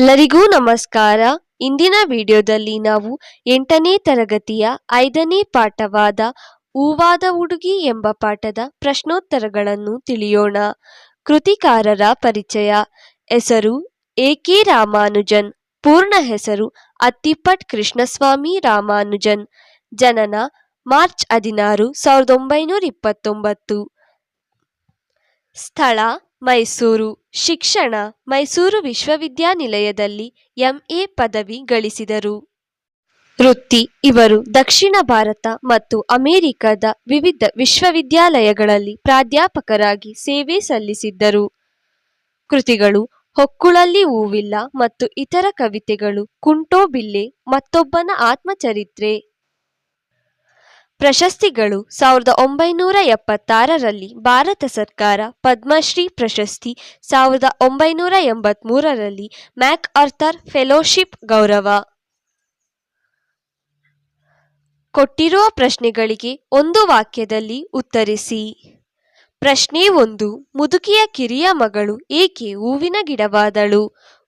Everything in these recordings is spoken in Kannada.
ಎಲ್ಲರಿಗೂ ನಮಸ್ಕಾರ. ಇಂದಿನ ವಿಡಿಯೋದಲ್ಲಿ ನಾವು ಎಂಟನೇ ತರಗತಿಯ ಐದನೇ ಪಾಠವಾದ ಹೂವಾದ ಹುಡುಗಿ ಎಂಬ ಪಾಠದ ಪ್ರಶ್ನೋತ್ತರಗಳನ್ನು ತಿಳಿಯೋಣ. ಕೃತಿಕಾರರ ಪರಿಚಯ. ಹೆಸರು ಎ ಕೆ ರಾಮಾನುಜನ್. ಪೂರ್ಣ ಹೆಸರು ಅತ್ತಿಪಟ್ ಕೃಷ್ಣಸ್ವಾಮಿ ರಾಮಾನುಜನ್. ಜನನ ಮಾರ್ಚ್ ಹದಿನಾರು, ಸಾವಿರದ ಒಂಬೈನೂರ ಇಪ್ಪತ್ತೊಂಬತ್ತು. ಸ್ಥಳ ಮೈಸೂರು ಶಿಕ್ಷಣ ಮೈಸೂರು ವಿಶ್ವವಿದ್ಯಾನಿಲಯದಲ್ಲಿ ಎಂಎ ಪದವಿ ಗಳಿಸಿದರು. ವೃತ್ತಿ ಇವರು ದಕ್ಷಿಣ ಭಾರತ ಮತ್ತು ಅಮೆರಿಕದ ವಿವಿಧ ವಿಶ್ವವಿದ್ಯಾಲಯಗಳಲ್ಲಿ ಪ್ರಾಧ್ಯಾಪಕರಾಗಿ ಸೇವೆ ಸಲ್ಲಿಸಿದ್ದರು. ಕೃತಿಗಳು ಹೊಕ್ಕುಳಲ್ಲಿ ಹೂವಿಲ್ಲ ಮತ್ತು ಇತರ ಕವಿತೆಗಳು ಕುಂಟೋಬಿಲ್ಲೆ ಮತ್ತೊಬ್ಬನ ಆತ್ಮಚರಿತ್ರೆ. ಪ್ರಶಸ್ತಿಗಳು ಸಾವಿರದ ಒಂಬೈನೂರ ಎಪ್ಪತ್ತಾರರಲ್ಲಿ ಭಾರತ ಸರ್ಕಾರ ಪದ್ಮಶ್ರೀ ಪ್ರಶಸ್ತಿ, ಸಾವಿರದ ಒಂಬೈನೂರ ಎಂಬತ್ಮೂರರಲ್ಲಿ ಮ್ಯಾಕ್ ಅರ್ಥರ್ ಫೆಲೋಶಿಪ್ ಗೌರವ. ಕೊಟ್ಟಿರುವ ಪ್ರಶ್ನೆಗಳಿಗೆ ಒಂದು ವಾಕ್ಯದಲ್ಲಿ ಉತ್ತರಿಸಿ. ಪ್ರಶ್ನೆ ಒಂದು, ಮುದುಕಿಯ ಕಿರಿಯ ಮಗಳು ಏಕೆ ಹೂವಿನ ಗಿಡವಾದಳು?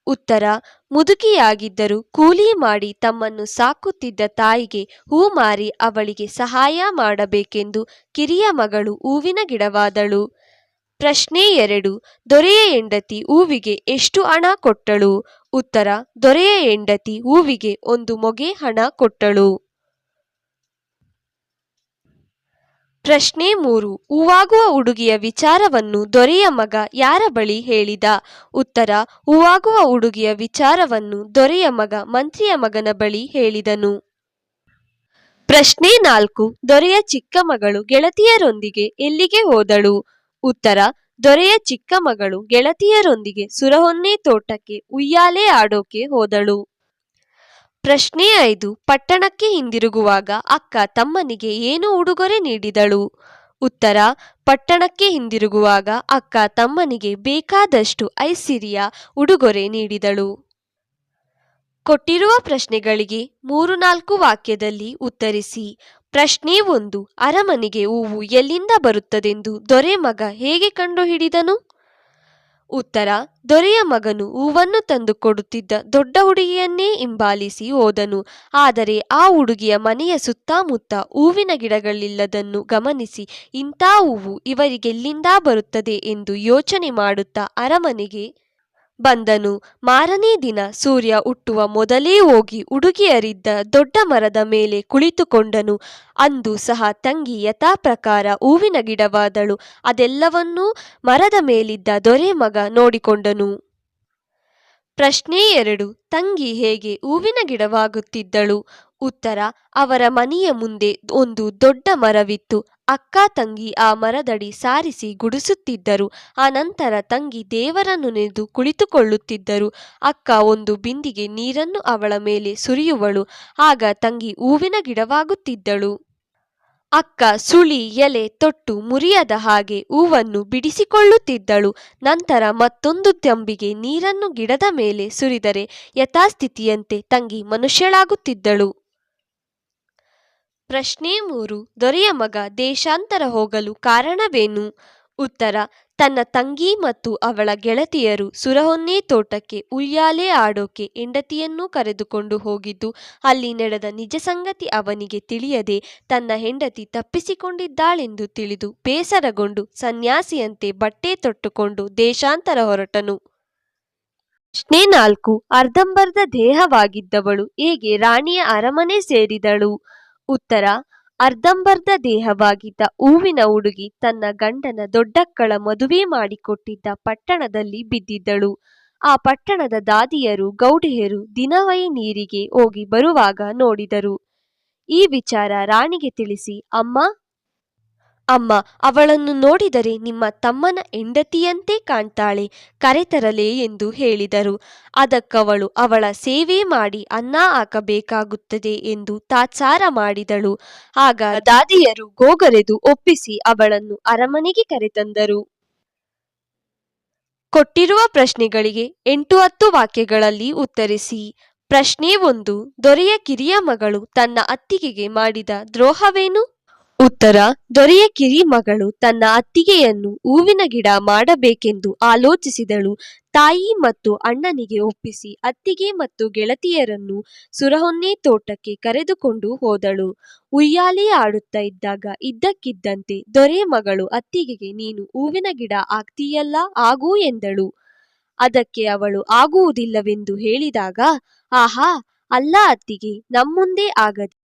ಉತ್ತರ ಮುದುಕಿಯಾಗಿದ್ದರೂ ಕೂಲಿ ಮಾಡಿ ತಮ್ಮನ್ನು ಸಾಕುತ್ತಿದ್ದ ತಾಯಿಗೆ ಹೂ ಮಾರಿ ಅವಳಿಗೆ ಸಹಾಯ ಮಾಡಬೇಕೆಂದು ಕಿರಿಯ ಮಗಳು ಹೂವಿನ ಗಿಡವಾದಳು. ಪ್ರಶ್ನೆ ಎರಡು, ದೊರೆಯ ಹೆಂಡತಿ ಹೂವಿಗೆ ಎಷ್ಟು ಹಣ ಕೊಟ್ಟಳು? ಉತ್ತರ, ದೊರೆಯ ಹೆಂಡತಿ ಹೂವಿಗೆ ಒಂದು ಮೊಗೆ ಹಣ ಕೊಟ್ಟಳು. ಪ್ರಶ್ನೆ ಮೂರು. ಹೂವಾಗುವ ಹುಡುಗಿಯ ವಿಚಾರವನ್ನು ದೊರೆಯ ಮಗ ಯಾರ ಬಳಿ ಹೇಳಿದ? ಉತ್ತರ, ಹೂವಾಗುವ ಹುಡುಗಿಯ ವಿಚಾರವನ್ನು ದೊರೆಯ ಮಗ ಮಂತ್ರಿಯ ಮಗನ ಬಳಿ ಹೇಳಿದನು. ಪ್ರಶ್ನೆ ನಾಲ್ಕು. ದೊರೆಯ ಚಿಕ್ಕ ಮಗಳು ಗೆಳತಿಯರೊಂದಿಗೆ ಎಲ್ಲಿಗೆ ಹೋದಳು? ಉತ್ತರ, ದೊರೆಯ ಚಿಕ್ಕ ಮಗಳು ಗೆಳತಿಯರೊಂದಿಗೆ ಸುರಹೊನ್ನೆ ತೋಟಕ್ಕೆ, ಉಯ್ಯಾಲೆ ಆಡೋಕೆ ಹೋದಳು. ಪ್ರಶ್ನೆ ಐದು. ಪಟ್ಟಣಕ್ಕೆ ಹಿಂದಿರುಗುವಾಗ ಅಕ್ಕ ತಮ್ಮನಿಗೆ ಏನು ಉಡುಗೊರೆ ನೀಡಿದಳು? ಉತ್ತರ, ಪಟ್ಟಣಕ್ಕೆ ಹಿಂದಿರುಗುವಾಗ ಅಕ್ಕ ತಮ್ಮನಿಗೆ ಬೇಕಾದಷ್ಟು ಐಸಿರಿಯ ಉಡುಗೊರೆ ನೀಡಿದಳು. ಕೊಟ್ಟಿರುವ ಪ್ರಶ್ನೆಗಳಿಗೆ ಮೂರು ನಾಲ್ಕು ವಾಕ್ಯದಲ್ಲಿ ಉತ್ತರಿಸಿ. ಪ್ರಶ್ನೆ ಒಂದು, ಅರಮನೆಗೆ ಹೂವು ಎಲ್ಲಿಂದ ಬರುತ್ತದೆಂದು ದೊರೆ ಮಗ ಹೇಗೆ ಕಂಡುಹಿಡಿದನು? ಉತ್ತರ, ದೊರೆಯ ಮಗನು ಹೂವನ್ನು ತಂದು ಕೊಡುತ್ತಿದ್ದ ದೊಡ್ಡ ಹುಡುಗಿಯನ್ನೇ ಹಿಂಬಾಲಿಸಿ ಹೋದನು. ಆದರೆ ಆ ಹುಡುಗಿಯ ಮನೆಯ ಸುತ್ತಮುತ್ತ ಹೂವಿನ ಗಿಡಗಳಿಲ್ಲದನ್ನು ಗಮನಿಸಿ ಇಂಥ ಹೂವು ಇವರಿಗೆಲ್ಲಿಂದ ಬರುತ್ತದೆ ಎಂದು ಯೋಚನೆ ಮಾಡುತ್ತಾ ಅರಮನೆಗೆ ಬಂದನು. ಮಾರನೇ ದಿನ ಸೂರ್ಯ ಹುಟ್ಟುವ ಮೊದಲೇ ಹೋಗಿ ಹುಡುಗಿಯರಿದ್ದ ದೊಡ್ಡ ಮರದ ಮೇಲೆ ಕುಳಿತುಕೊಂಡನು. ಅಂದು ಸಹ ತಂಗಿ ಯಥಾಪ್ರಕಾರ ಹೂವಿನ ಗಿಡವಾದಳು. ಅದೆಲ್ಲವನ್ನೂ ಮರದ ಮೇಲಿದ್ದ ದೊರೆ ಮಗ ನೋಡಿಕೊಂಡನು. ಪ್ರಶ್ನೆ ಎರಡು. ತಂಗಿ ಹೇಗೆ ಹೂವಿನ ಗಿಡವಾಗುತ್ತಿದ್ದಳು? ಉತ್ತರ, ಅವರ ಮನೆಯ ಮುಂದೆ ಒಂದು ದೊಡ್ಡ ಮರವಿತ್ತು. ಅಕ್ಕ ತಂಗಿ ಆ ಮರದಡಿ ಸಾರಿಸಿ ಗುಡಿಸುತ್ತಿದ್ದರು. ಆ ನಂತರ ತಂಗಿ ದೇವರನ್ನು ನೆನೆದು ಕುಳಿತುಕೊಳ್ಳುತ್ತಿದ್ದರು. ಅಕ್ಕ ಒಂದು ಬಿಂದಿಗೆ ನೀರನ್ನು ಅವಳ ಮೇಲೆ ಸುರಿಯುವಳು. ಆಗ ತಂಗಿ ಹೂವಿನ ಗಿಡವಾಗುತ್ತಿದ್ದಳು. ಅಕ್ಕ ಸುಳಿ, ಎಲೆ, ತೊಟ್ಟು ಮುರಿಯದ ಹಾಗೆ ಹೂವನ್ನು ಬಿಡಿಸಿಕೊಳ್ಳುತ್ತಿದ್ದಳು. ನಂತರ ಮತ್ತೊಂದು ತಂಬಿಗೆ ನೀರನ್ನು ಗಿಡದ ಮೇಲೆ ಸುರಿದರೆ ಯಥಾಸ್ಥಿತಿಯಂತೆ ತಂಗಿ ಮನುಷ್ಯಳಾಗುತ್ತಿದ್ದಳು. ಪ್ರಶ್ನೆ ಮೂರು, ದೊರೆಯ ಮಗ ದೇಶಾಂತರ ಹೋಗಲು ಕಾರಣವೇನು? ಉತ್ತರ, ತನ್ನ ತಂಗಿ ಮತ್ತು ಅವಳ ಗೆಳತಿಯರು ಸುರಹೊನ್ನೆ ತೋಟಕ್ಕೆ ಉಯ್ಯಾಲೆ ಆಡೋಕೆ ಹೆಂಡತಿಯನ್ನು ಕರೆದುಕೊಂಡು ಹೋಗಿದ್ದು, ಅಲ್ಲಿ ನಡೆದ ನಿಜ ಸಂಗತಿ ಅವನಿಗೆ ತಿಳಿಯದೆ ತನ್ನ ಹೆಂಡತಿ ತಪ್ಪಿಸಿಕೊಂಡಿದ್ದಾಳೆಂದು ತಿಳಿದು ಬೇಸರಗೊಂಡು ಸನ್ಯಾಸಿಯಂತೆ ಬಟ್ಟೆ ತೊಟ್ಟುಕೊಂಡು ದೇಶಾಂತರ ಹೊರಟನು. ಪ್ರಶ್ನೆ ನಾಲ್ಕು, ಅರ್ಧಂಬರ್ಧ ದೇಹವಾಗಿದ್ದವಳು ಹೇಗೆ ರಾಣಿಯ ಅರಮನೆ ಸೇರಿದಳು? ಉತ್ತರ, ಅರ್ಧಂಬರ್ಧ ದೇಹವಾಗಿದ್ದ ಹೂವಿನ ಹುಡುಗಿ ತನ್ನ ಗಂಡನ ದೊಡ್ಡಕ್ಕಳ ಮದುವೆ ಮಾಡಿಕೊಟ್ಟಿದ್ದ ಪಟ್ಟಣದಲ್ಲಿ ಬಿದ್ದಿದ್ದಳು. ಆ ಪಟ್ಟಣದ ದಾದಿಯರು, ಗೌಡಿಯರು ದಿನವೈ ನೀರಿಗೆ ಹೋಗಿ ಬರುವಾಗ ನೋಡಿದರು. ಈ ವಿಚಾರ ರಾಣಿಗೆ ತಿಳಿಸಿ, ಅಮ್ಮ ಅಮ್ಮ, ಅವಳನ್ನು ನೋಡಿದರೆ ನಿಮ್ಮ ತಮ್ಮನ ಹೆಂಡತಿಯಂತೆ ಕಾಣ್ತಾಳೆ, ಕರೆತರಲೇ ಎಂದು ಹೇಳಿದರು. ಅದಕ್ಕವಳು ಅವಳ ಸೇವೆ ಮಾಡಿ ಅನ್ನ ಹಾಕಬೇಕಾಗುತ್ತದೆ ಎಂದು ತಾತ್ಸಾರ ಮಾಡಿದಳು. ಆಗ ದಾದಿಯರು ಗೋಗರೆದು ಒಪ್ಪಿಸಿ ಅವಳನ್ನು ಅರಮನೆಗೆ ಕರೆತಂದರು. ಕೊಟ್ಟಿರುವ ಪ್ರಶ್ನೆಗಳಿಗೆ ಎಂಟು ಹತ್ತು ವಾಕ್ಯಗಳಲ್ಲಿ ಉತ್ತರಿಸಿ, ಪ್ರಶ್ನೆ ಒಂದು, ದೊರೆಯ ಕಿರಿಯ ಮಗಳು ತನ್ನ ಅತ್ತಿಗೆಗೆ ಮಾಡಿದ ದ್ರೋಹವೇನು? ಉತ್ತರ, ದೊರೆಯ ಕಿರಿ ಮಗಳು ತನ್ನ ಅತ್ತಿಗೆಯನ್ನು ಹೂವಿನ ಗಿಡ ಮಾಡಬೇಕೆಂದು ಆಲೋಚಿಸಿದಳು. ತಾಯಿ ಮತ್ತು ಅಣ್ಣನಿಗೆ ಒಪ್ಪಿಸಿ ಅತ್ತಿಗೆ ಮತ್ತು ಗೆಳತಿಯರನ್ನು ಸುರಹೊನ್ನೆ ತೋಟಕ್ಕೆ ಕರೆದುಕೊಂಡು ಹೋದಳು. ಉಯ್ಯಾಲೆ ಆಡುತ್ತಾ ಇದ್ದಾಗ ಇದ್ದಕ್ಕಿದ್ದಂತೆ, ದೊರೆ ಮಗಳು, ಅತ್ತಿಗೆಗೆ ನೀನು ಹೂವಿನ ಗಿಡ ಆಗ್ತೀಯಲ್ಲ ಆಗು ಎಂದಳು. ಅದಕ್ಕೆ ಅವಳು, ಆಗುವುದಿಲ್ಲವೆಂದು ಹೇಳಿದಾಗ, ಆಹಾ, ಅಲ್ಲ ಅತ್ತಿಗೆ, ನಮ್ಮುಂದೆ ಆಗದೆ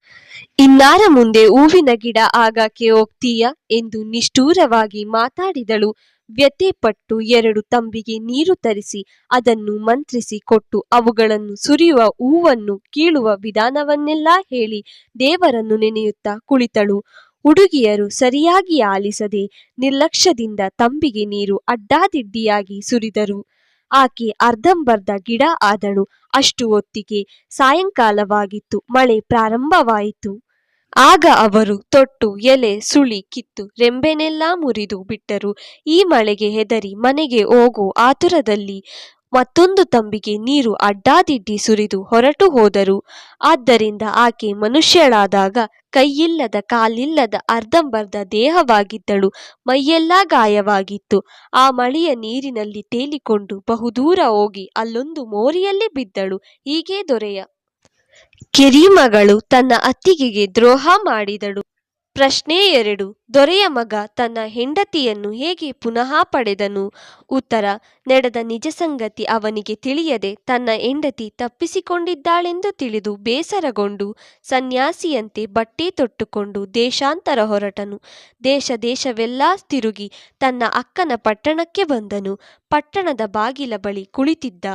ಇನ್ನಾರ ಮುಂದೆ ಹೂವಿನ ಗಿಡ ಆಗಾಕೆ ಹೋಗ್ತೀಯ ಎಂದು ನಿಷ್ಠೂರವಾಗಿ ಮಾತಾಡಿದಳು. ವ್ಯಥೆಪಟ್ಟು ಎರಡು ತಂಬಿಗೆ ನೀರು ತರಿಸಿ ಅದನ್ನು ಮಂತ್ರಿಸಿ ಕೊಟ್ಟು ಅವುಗಳನ್ನು ಸುರಿಯುವ ಹೂವನ್ನು ಕೀಳುವ ವಿಧಾನವನ್ನೆಲ್ಲ ಹೇಳಿ ದೇವರನ್ನು ನೆನೆಯುತ್ತಾ ಕುಳಿತಳು. ಹುಡುಗಿಯರು ಸರಿಯಾಗಿ ಆಲಿಸದೆ ನಿರ್ಲಕ್ಷ್ಯದಿಂದ ತಂಬಿಗೆ ನೀರು ಅಡ್ಡಾದಿಡ್ಡಿಯಾಗಿ ಸುರಿದರು. ಆಕೆ ಅರ್ಧಂಬರ್ಧ ಗಿಡ ಆದಳು. ಅಷ್ಟು ಹೊತ್ತಿಗೆ ಸಾಯಂಕಾಲವಾಗಿತ್ತು. ಮಳೆ ಪ್ರಾರಂಭವಾಯಿತು. ಆಗ ಅವರು ತೊಟ್ಟು, ಎಲೆ, ಸುಳಿ ಕಿತ್ತು, ರೆಂಬೆನೆಲ್ಲ ಮುರಿದು ಬಿಟ್ಟರು. ಈ ಮಳೆಗೆ ಹೆದರಿ ಮನೆಗೆ ಹೋಗೋ ಆತುರದಲ್ಲಿ ಮತ್ತೊಂದು ತಂಬಿಗೆ ನೀರು ಅಡ್ಡಾದಿಡ್ಡಿ ಸುರಿದು ಹೊರಟು ಹೋದರು. ಆದ್ದರಿಂದ ಆಕೆ ಮನುಷ್ಯಳಾದಾಗ ಕೈಯಿಲ್ಲದ ಕಾಲಿಲ್ಲದ ಅರ್ಧಂಬರ್ಧ ದೇಹವಾಗಿದ್ದಳು, ಮೈಯೆಲ್ಲ ಗಾಯವಾಗಿತ್ತು. ಆ ಮಳೆಯ ನೀರಿನಲ್ಲಿ ತೇಲಿಕೊಂಡು ಬಹುದೂರ ಹೋಗಿ ಅಲ್ಲೊಂದು ಮೋರಿಯಲ್ಲಿ ಬಿದ್ದಳು. ಹೀಗೆ ದೊರೆಯ. ಕೆರಿಮಗಳು ತನ್ನ ಅತ್ತಿಗೆಗೆ ದ್ರೋಹ ಮಾಡಿದಳು. ಪ್ರಶ್ನೆ ಎರಡು. ದೊರೆಯ ಮಗ ತನ್ನ ಹೆಂಡತಿಯನ್ನು ಹೇಗೆ ಪುನಃ ಪಡೆದನು? ಉತ್ತರ, ನಡೆದ ನಿಜ ಸಂಗತಿ ಅವನಿಗೆ ತಿಳಿಯದೆ ತನ್ನ ಹೆಂಡತಿ ತಪ್ಪಿಸಿಕೊಂಡಿದ್ದಾಳೆಂದು ತಿಳಿದು ಬೇಸರಗೊಂಡು ಸನ್ಯಾಸಿಯಂತೆ ಬಟ್ಟೆ ತೊಟ್ಟುಕೊಂಡು ದೇಶಾಂತರ ಹೊರಟನು. ದೇಶ ದೇಶವೆಲ್ಲ ತಿರುಗಿ ತನ್ನ ಅಕ್ಕನ ಪಟ್ಟಣಕ್ಕೆ ಬಂದನು. ಪಟ್ಟಣದ ಬಾಗಿಲ ಬಳಿ ಕುಳಿತಿದ್ದ.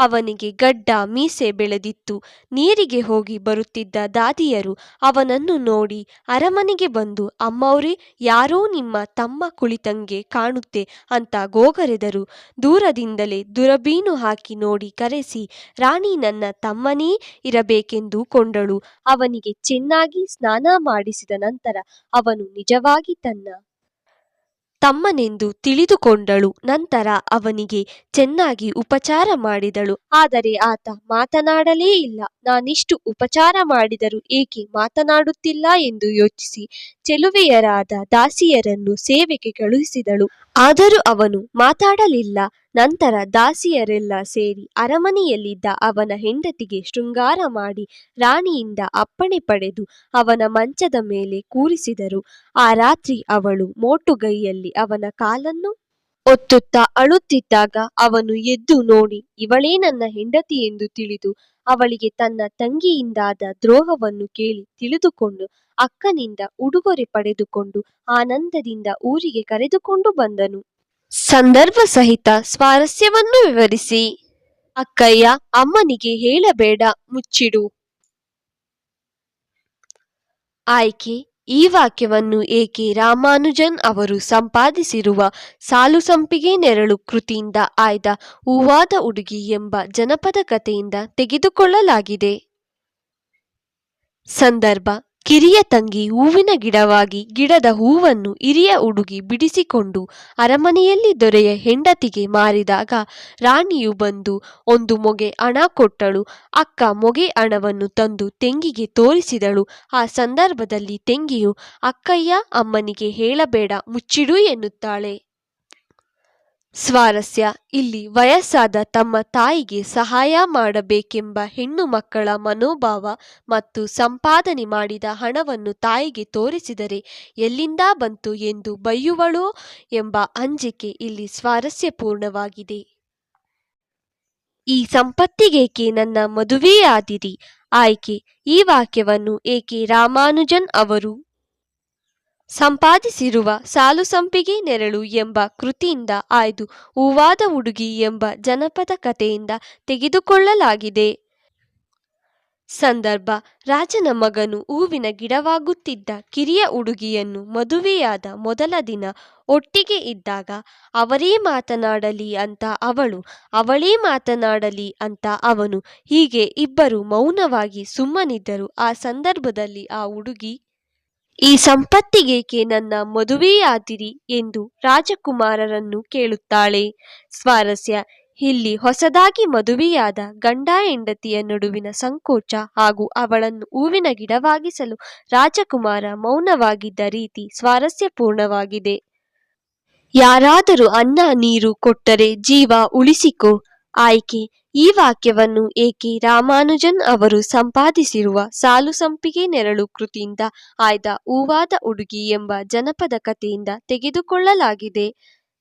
ಅವನಿಗೆ ಗಡ್ಡ, ಮೀಸೆ ಬೆಳೆದಿತ್ತು. ನೀರಿಗೆ ಹೋಗಿ ಬರುತ್ತಿದ್ದ ದಾದಿಯರು ಅವನನ್ನು ನೋಡಿ ಅರಮನೆಗೆ ಬಂದು, ಅಮ್ಮವ್ರೇ, ಯಾರೋ ನಿಮ್ಮ ತಮ್ಮ ಕುಳಿತಂಗೆ ಕಾಣುತ್ತೆ ಅಂತ ಗೋಗರೆದರು. ದೂರದಿಂದಲೇ ದುರಬೀನು ಹಾಕಿ ನೋಡಿ ಕರೆಸಿ, ರಾಣಿ ನನ್ನ ತಮ್ಮನೇ ಇರಬೇಕೆಂದು ಕೊಂಡಳು. ಅವನಿಗೆ ಚೆನ್ನಾಗಿ ಸ್ನಾನ ಮಾಡಿಸಿದ ನಂತರ ಅವನು ನಿಜವಾಗಿ ತನ್ನ ತಮ್ಮನೆಂದು ತಿಳಿದುಕೊಂಡಳು. ನಂತರ ಅವನಿಗೆ ಚೆನ್ನಾಗಿ ಉಪಚಾರ ಮಾಡಿದಳು. ಆದರೆ ಆತ ಮಾತನಾಡಲೇ ಇಲ್ಲ. ನಾನಿಷ್ಟು ಉಪಚಾರ ಮಾಡಿದರೂ ಏಕೆ ಮಾತನಾಡುತ್ತಿಲ್ಲ ಎಂದು ಯೋಚಿಸಿ ಚೆಲುವೆಯರಾದ ದಾಸಿಯರನ್ನು ಸೇವೆಗೆ ಕಳುಹಿಸಿದಳು. ಆದರೂ ಅವನು ಮಾತಾಡಲಿಲ್ಲ. ನಂತರ ದಾಸಿಯರೆಲ್ಲ ಸೇರಿ ಅರಮನೆಯಲ್ಲಿದ್ದ ಅವನ ಹೆಂಡತಿಗೆ ಶೃಂಗಾರ ಮಾಡಿ ರಾಣಿಯಿಂದ ಅಪ್ಪಣೆ ಪಡೆದು ಅವನ ಮಂಚದ ಮೇಲೆ ಕೂರಿಸಿದರು. ಆ ರಾತ್ರಿ ಅವಳು ಮೋಟುಗೈಯಲ್ಲಿ ಅವನ ಕಾಲನ್ನು ಒತ್ತುತ್ತಾ ಅಳುತ್ತಿದ್ದಾಗ ಅವನು ಎದ್ದು ನೋಡಿ, ಇವಳೇ ನನ್ನ ಹೆಂಡತಿ ಎಂದು ತಿಳಿದು ಅವಳಿಗೆ ತನ್ನ ತಂಗಿಯಿಂದಾದ ದ್ರೋಹವನ್ನು ಕೇಳಿ ತಿಳಿದುಕೊಂಡು ಅಕ್ಕನಿಂದ ಉಡುಗೊರೆ ಪಡೆದುಕೊಂಡು ಆನಂದದಿಂದ ಊರಿಗೆ ಕರೆದುಕೊಂಡು ಬಂದನು. ಸಂದರ್ಭ ಸಹಿತ ಸ್ವಾರಸ್ಯವನ್ನು ವಿವರಿಸಿ. ಅಕ್ಕಯ್ಯ, ಅಮ್ಮನಿಗೆ ಹೇಳಬೇಡ, ಮುಚ್ಚಿಡು. ಆಯ್ಕೆ. ಈ ವಾಕ್ಯವನ್ನು ಏಕೆ ರಾಮಾನುಜನ್ ಅವರು ಸಂಪಾದಿಸಿರುವ ಸಾಲು ಸಂಪಿಗೆ ನೆರಳು ಕೃತಿಯಿಂದ ಆಯ್ದ ಹೂವಾದ ಉಡುಗಿ ಎಂಬ ಜನಪದ ಕಥೆಯಿಂದ ತೆಗೆದುಕೊಳ್ಳಲಾಗಿದೆ. ಸಂದರ್ಭ ಕಿರಿಯ ತಂಗಿ ಹೂವಿನ ಗಿಡವಾಗಿ ಗಿಡದ ಹೂವನ್ನು ಹಿರಿಯ ಹುಡುಗಿ ಬಿಡಿಸಿಕೊಂಡು ಅರಮನೆಯಲ್ಲಿ ದೊರೆಯ ಹೆಂಡತಿಗೆ ಮಾರಿದಾಗ ರಾಣಿಯು ಬಂದು ಒಂದು ಮೊಗೆ ಹಣ ಕೊಟ್ಟಳು. ಅಕ್ಕ ಮೊಗೆ ಹಣವನ್ನು ತಂದು ತೆಂಗಿಗೆ ತೋರಿಸಿದಳು. ಆ ಸಂದರ್ಭದಲ್ಲಿ ತೆಂಗಿಯು, ಅಕ್ಕಯ್ಯ, ಅಮ್ಮನಿಗೆ ಹೇಳಬೇಡ, ಮುಚ್ಚಿಡು ಎನ್ನುತ್ತಾಳೆ. ಸ್ವಾರಸ್ಯ. ಇಲ್ಲಿ ವಯಸ್ಸಾದ ತಮ್ಮ ತಾಯಿಗೆ ಸಹಾಯ ಮಾಡಬೇಕೆಂಬ ಹೆಣ್ಣು ಮಕ್ಕಳ ಮನೋಭಾವ ಮತ್ತು ಸಂಪಾದನೆ ಮಾಡಿದ ಹಣವನ್ನು ತಾಯಿಗೆ ತೋರಿಸಿದರೆ ಎಲ್ಲಿಂದ ಬಂತು ಎಂದು ಬೈಯುವಳೋ ಎಂಬ ಅಂಜಿಕೆ ಇಲ್ಲಿ ಸ್ವಾರಸ್ಯಪೂರ್ಣವಾಗಿದೆ. ಈ ಸಂಪತ್ತಿಗೇಕೆ ನನ್ನ ಮದುವೆಯಾದಿರಿ? ಆಯ್ಕೆ, ಈ ವಾಕ್ಯವನ್ನು ಏಕೆ ರಾಮಾನುಜನ್ ಅವರು ಸಂಪಾದಿಸಿರುವ ಸಾಲು ಸಂಪಿಗೆ ನೆರಳು ಎಂಬ ಕೃತಿಯಿಂದ ಆಯ್ದು ಹೂವಾದ ಹುಡುಗಿ ಎಂಬ ಜನಪದ ಕಥೆಯಿಂದ ತೆಗೆದುಕೊಳ್ಳಲಾಗಿದೆ. ಸಂದರ್ಭ. ರಾಜನ ಮಗನು ಹೂವಿನ ಗಿಡವಾಗುತ್ತಿದ್ದ ಕಿರಿಯ ಹುಡುಗಿಯನ್ನು ಮದುವೆಯಾದ ಮೊದಲ ದಿನ ಒಟ್ಟಿಗೆ ಇದ್ದಾಗ ಅವರೇ ಮಾತನಾಡಲಿ ಅಂತ ಅವಳು, ಅವಳೇ ಮಾತನಾಡಲಿ ಅಂತ ಅವನು ಹೀಗೆ ಇಬ್ಬರು ಮೌನವಾಗಿ ಸುಮ್ಮನಿದ್ದರು. ಆ ಸಂದರ್ಭದಲ್ಲಿ ಆ ಹುಡುಗಿ ಈ ಸಂಪತ್ತಿಗೇಕೆ ನನ್ನ ಮದುವೆಯಾದಿರಿ ಎಂದು ರಾಜಕುಮಾರರನ್ನು ಕೇಳುತ್ತಾಳೆ. ಸ್ವಾರಸ್ಯ, ಇಲ್ಲಿ ಹೊಸದಾಗಿ ಮದುವೆಯಾದ ಗಂಡ ಹೆಂಡತಿಯ ನಡುವಿನ ಸಂಕೋಚ ಹಾಗೂ ಅವಳನ್ನು ಹೂವಿನ ಗಿಡವಾಗಿಸಲು ರಾಜಕುಮಾರ ಮೌನವಾಗಿದ್ದ ರೀತಿ ಸ್ವಾರಸ್ಯಪೂರ್ಣವಾಗಿದೆ ಯಾರಾದರೂ ಅನ್ನ, ನೀರು ಕೊಟ್ಟರೆ ಜೀವ ಉಳಿಸಿಕೋ. ಆಯ್ಕೆ. ಈ ವಾಕ್ಯವನ್ನು ಏಕೆ ರಾಮಾನುಜನ್ ಅವರು ಸಂಪಾದಿಸಿರುವ ಸಾಲು ಸಂಪಿಗೆ ನೆರಳು ಕೃತಿಯಿಂದ ಆಯ್ದ ಹೂವಾದ ಉಡುಗಿ ಎಂಬ ಜನಪದ ಕಥೆಯಿಂದ ತೆಗೆದುಕೊಳ್ಳಲಾಗಿದೆ.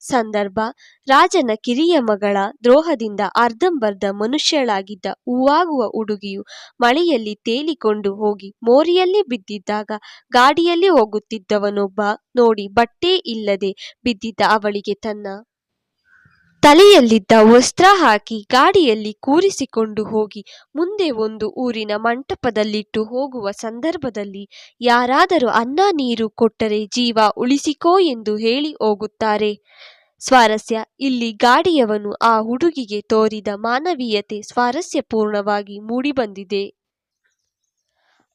ಸಂದರ್ಭ. ರಾಜನ ಕಿರಿಯ ಮಗಳ ದ್ರೋಹದಿಂದ ಅರ್ಧಂಬರ್ಧ ಮನುಷ್ಯಳಾಗಿದ್ದ ಹೂವಾಗುವ ಉಡುಗಿಯು ಮಳೆಯಲ್ಲಿ ತೇಲಿಕೊಂಡು ಹೋಗಿ ಮೋರಿಯಲ್ಲಿ ಬಿದ್ದಿದ್ದಾಗ ಗಾಡಿಯಲ್ಲಿ ಹೋಗುತ್ತಿದ್ದವನೊಬ್ಬ ನೋಡಿ ಬಟ್ಟೆ ಇಲ್ಲದೆ ಬಿದ್ದಿದ್ದ ಅವಳಿಗೆ ತನ್ನ ತಲೆಯಲ್ಲಿದ್ದ ವಸ್ತ್ರ ಹಾಕಿ ಗಾಡಿಯಲ್ಲಿ ಕೂರಿಸಿಕೊಂಡು ಹೋಗಿ ಮುಂದೆ ಒಂದು ಊರಿನ ಮಂಟಪದಲ್ಲಿಟ್ಟು ಹೋಗುವ ಸಂದರ್ಭದಲ್ಲಿ ಯಾರಾದರೂ ಅನ್ನ ನೀರು ಕೊಟ್ಟರೆ ಜೀವ ಉಳಿಸಿಕೋ ಎಂದು ಹೇಳಿ ಹೋಗುತ್ತಾರೆ. ಸ್ವಾರಸ್ಯ, ಇಲ್ಲಿ ಗಾಡಿಯವನು ಆ ಹುಡುಗಿಗೆ ತೋರಿದ ಮಾನವೀಯತೆ ಸ್ವಾರಸ್ಯಪೂರ್ಣವಾಗಿ ಮೂಡಿಬಂದಿದೆ.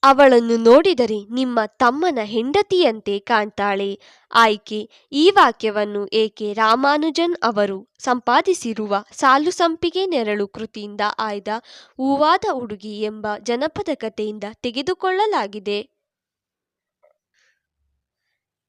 ಅವಳನ್ನು ನೋಡಿದರೆ ನಿಮ್ಮ ತಮ್ಮನ ಹೆಂಡತಿಯಂತೆ ಕಾಣ್ತಾಳೆ. ಆಯ್ಕೆ, ಈ ವಾಕ್ಯವನ್ನು ಏಕೆ ರಾಮಾನುಜನ್ ಅವರು ಸಂಪಾದಿಸಿರುವ ಸಾಲು ಸಂಪಿಗೆ ನೆರಳು ಕೃತಿಯಿಂದ ಆಯ್ದ ಹೂವಾದ ಹುಡುಗಿ ಎಂಬ ಜನಪದ ಕಥೆಯಿಂದ ತೆಗೆದುಕೊಳ್ಳಲಾಗಿದೆ.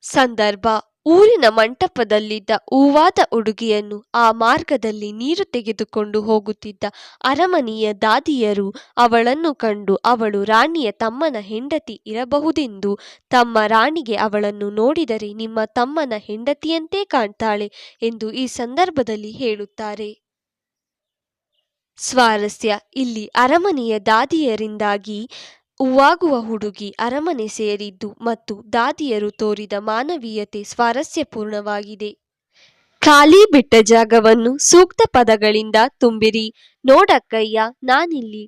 ಸಂದರ್ಭ ಊರಿನ ಮಂಟಪದಲ್ಲಿದ್ದ ಹೂವಾದ ಉಡುಗೆಯನ್ನು ಆ ಮಾರ್ಗದಲ್ಲಿ ನೀರು ತೆಗೆದುಕೊಂಡು ಹೋಗುತ್ತಿದ್ದ ಅರಮನೆಯ ದಾದಿಯರು ಅವಳನ್ನು ಕಂಡು ಅವಳು ರಾಣಿಯ ತಮ್ಮನ ಹೆಂಡತಿ ಇರಬಹುದೆಂದು ತಮ್ಮ ರಾಣಿಗೆ ಅವಳನ್ನು ನೋಡಿದರೆ ನಿಮ್ಮ ತಮ್ಮನ ಹೆಂಡತಿಯಂತೆ ಕಾಣ್ತಾಳೆ ಎಂದು ಈ ಸಂದರ್ಭದಲ್ಲಿ ಹೇಳುತ್ತಾರೆ. ಸ್ವಾರಸ್ಯ, ಇಲ್ಲಿ ಅರಮನೆಯ ದಾದಿಯರಿಂದಾಗಿ ಹೂವಾಗುವ ಹುಡುಗಿ ಅರಮನೆ ಸೇರಿದ್ದು ಮತ್ತು ದಾದಿಯರು ತೋರಿದ ಮಾನವೀಯತೆ ಸ್ವಾರಸ್ಯಪೂರ್ಣವಾಗಿದೆ. ಖಾಲಿ ಬಿಟ್ಟ ಜಾಗವನ್ನು ಸೂಕ್ತ ಪದಗಳಿಂದ ತುಂಬಿರಿ. ನೋಡಕ್ಕಯ್ಯ, ನಾನಿಲ್ಲಿ.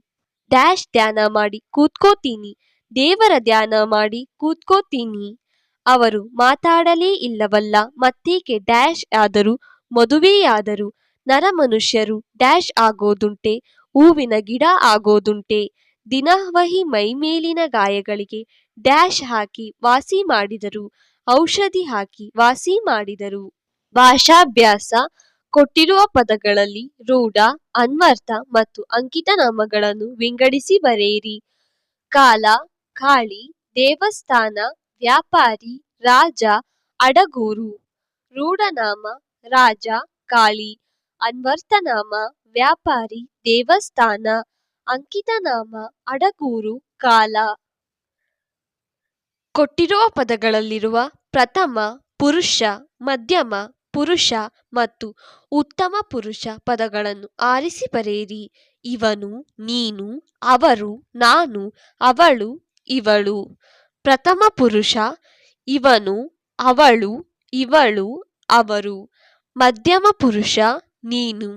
ಡ್ಯಾಶ್ ಧ್ಯಾನ ಮಾಡಿ ಕೂತ್ಕೋತೀನಿ. ದೇವರ ಧ್ಯಾನ ಮಾಡಿ ಕೂತ್ಕೋತೀನಿ. ಅವರು ಮಾತಾಡಲೇ ಇಲ್ಲವಲ್ಲ, ಮತ್ತೇಕೆ ಡ್ಯಾಶ್ ಆದರೂ, ಮದುವೆಯಾದರೂ, ನರಮನುಷ್ಯರು ಡ್ಯಾಶ್ ಆಗೋದುಂಟೆ, ಹೂವಿನ ಗಿಡ ಆಗೋದುಂಟೆ. ದಿನವಹಿ ಮೈಮೇಲಿನ ಗಾಯಗಳಿಗೆ ಡ್ಯಾಶ್ ಹಾಕಿ ವಾಸಿ ಮಾಡಿದರು, ಔಷಧಿ ಹಾಕಿ ವಾಸಿ ಮಾಡಿದರು. ಭಾಷಾಭ್ಯಾಸ ಕೊಟ್ಟಿರುವ ಪದಗಳಲ್ಲಿ ರೂಢ, ಅನ್ವರ್ಥ ಮತ್ತು ಅಂಕಿತನಾಮಗಳನ್ನು ವಿಂಗಡಿಸಿ ಬರೆಯಿರಿ. ಕಾಲ, ಕಾಳಿ, ದೇವಸ್ಥಾನ, ವ್ಯಾಪಾರಿ, ರಾಜ, ಅಡಗೂರು. ರೂಢನಾಮ ರಾಜ, ಕಾಳಿ. ಅನ್ವರ್ಥನಾಮ ವ್ಯಾಪಾರಿ, ದೇವಸ್ಥಾನ. ಅಂಕಿತನಾಮ, ಅಡಗೂರು, ಕಾಲ. ಕೊಟ್ಟಿರುವ ಪದಗಳಲ್ಲಿರುವ ಪ್ರಥಮ, ಪುರುಷ, ಮಧ್ಯಮ, ಪುರುಷ ಮತ್ತು ಉತ್ತಮ ಪುರುಷ ಪದಗಳನ್ನು ಆರಿಸಿ ಬರೆಯಿರಿ. ಇವನು, ನೀನು, ಅವರು, ನಾನು, ಅವಳು, ಇವಳು. ಪ್ರಥಮ ಪುರುಷ, ಇವನು, ಅವಳು, ಇವಳು, ಅವರು. ಮಧ್ಯಮ ಪುರುಷ, ನೀನು.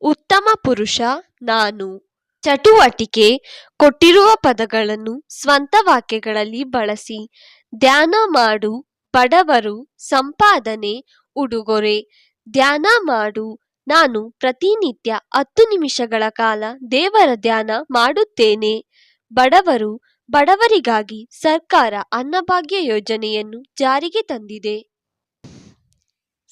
ಉತ್ತಮ ಪುರುಷ, ನಾನು. ಚಟುವಟಿಕೆ ಕೊಟ್ಟಿರುವ ಪದಗಳನ್ನು ಸ್ವಂತ ವಾಕ್ಯಗಳಲ್ಲಿ ಬಳಸಿ ಧ್ಯಾನ ಮಾಡು ಬಡವರು ಸಂಪಾದನೆ ಉಡುಗೊರೆ. ಧ್ಯಾನ ಮಾಡು. ನಾನು ಪ್ರತಿನಿತ್ಯ ಹತ್ತು ನಿಮಿಷಗಳ ಕಾಲ ದೇವರ ಧ್ಯಾನ ಮಾಡುತ್ತೇನೆ. ಬಡವರು ಬಡವರಿಗಾಗಿ ಸರ್ಕಾರ ಅನ್ನಭಾಗ್ಯ ಯೋಜನೆಯನ್ನು ಜಾರಿಗೆ ತಂದಿದೆ.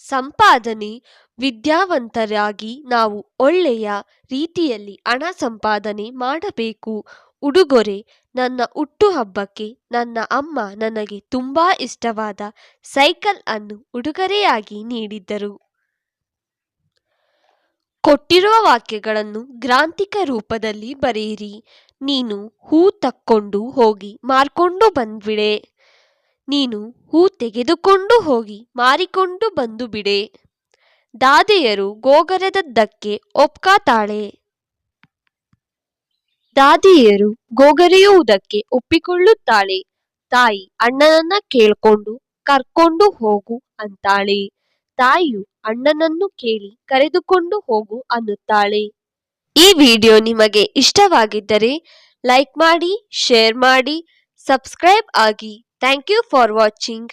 ಸಂಪಾದನೆ ವಿದ್ಯಾವಂತರಾಗಿ ನಾವು ಒಳ್ಳೆಯ ರೀತಿಯಲ್ಲಿ ಹಣ ಸಂಪಾದನೆ ಮಾಡಬೇಕು. ಉಡುಗೊರೆ, ನನ್ನ ಹುಟ್ಟುಹಬ್ಬಕ್ಕೆ ನನ್ನ ಅಮ್ಮ ನನಗೆ ತುಂಬಾ ಇಷ್ಟವಾದ ಸೈಕಲ್ ಅನ್ನು ಉಡುಗೊರೆಯಾಗಿ ನೀಡಿದ್ದರು. ಕೊಟ್ಟಿರುವ ವಾಕ್ಯಗಳನ್ನು ಗ್ರಾಂಥಿಕ ರೂಪದಲ್ಲಿ ಬರೆಯಿರಿ. ನೀನು ಹೂ ತಕ್ಕೊಂಡು ಹೋಗಿ ಮಾರ್ಕೊಂಡು ಬಂದ್ಬಿಡೆ. ನೀನು ಹೂ ತೆಗೆದುಕೊಂಡು ಹೋಗಿ ಮಾರಿಕೊಂಡು ಬಂದು ಬಿಡೆ ದಾದಿಯರು ಗೋಗರೆದದ್ದಕ್ಕೆ ಒಪ್ಕಾತಾಳೆ. ದಾದಿಯರು ಗೋಗರೆಯುವುದಕ್ಕೆ ಒಪ್ಪಿಕೊಳ್ಳುತ್ತಾಳೆ. ತಾಯಿ ಅಣ್ಣನನ್ನ ಕೇಳ್ಕೊಂಡು, ಕರ್ಕೊಂಡು ಹೋಗು ಅಂತಾಳೆ. ತಾಯಿಯು ಅಣ್ಣನನ್ನು ಕೇಳಿ ಕರೆದುಕೊಂಡು ಹೋಗು ಅನ್ನುತ್ತಾಳೆ. ಈ ವಿಡಿಯೋ ನಿಮಗೆ ಇಷ್ಟವಾಗಿದ್ದರೆ ಲೈಕ್ ಮಾಡಿ, ಶೇರ್ ಮಾಡಿ, ಸಬ್ಸ್ಕ್ರೈಬ್ ಆಗಿ. Thank you for watching.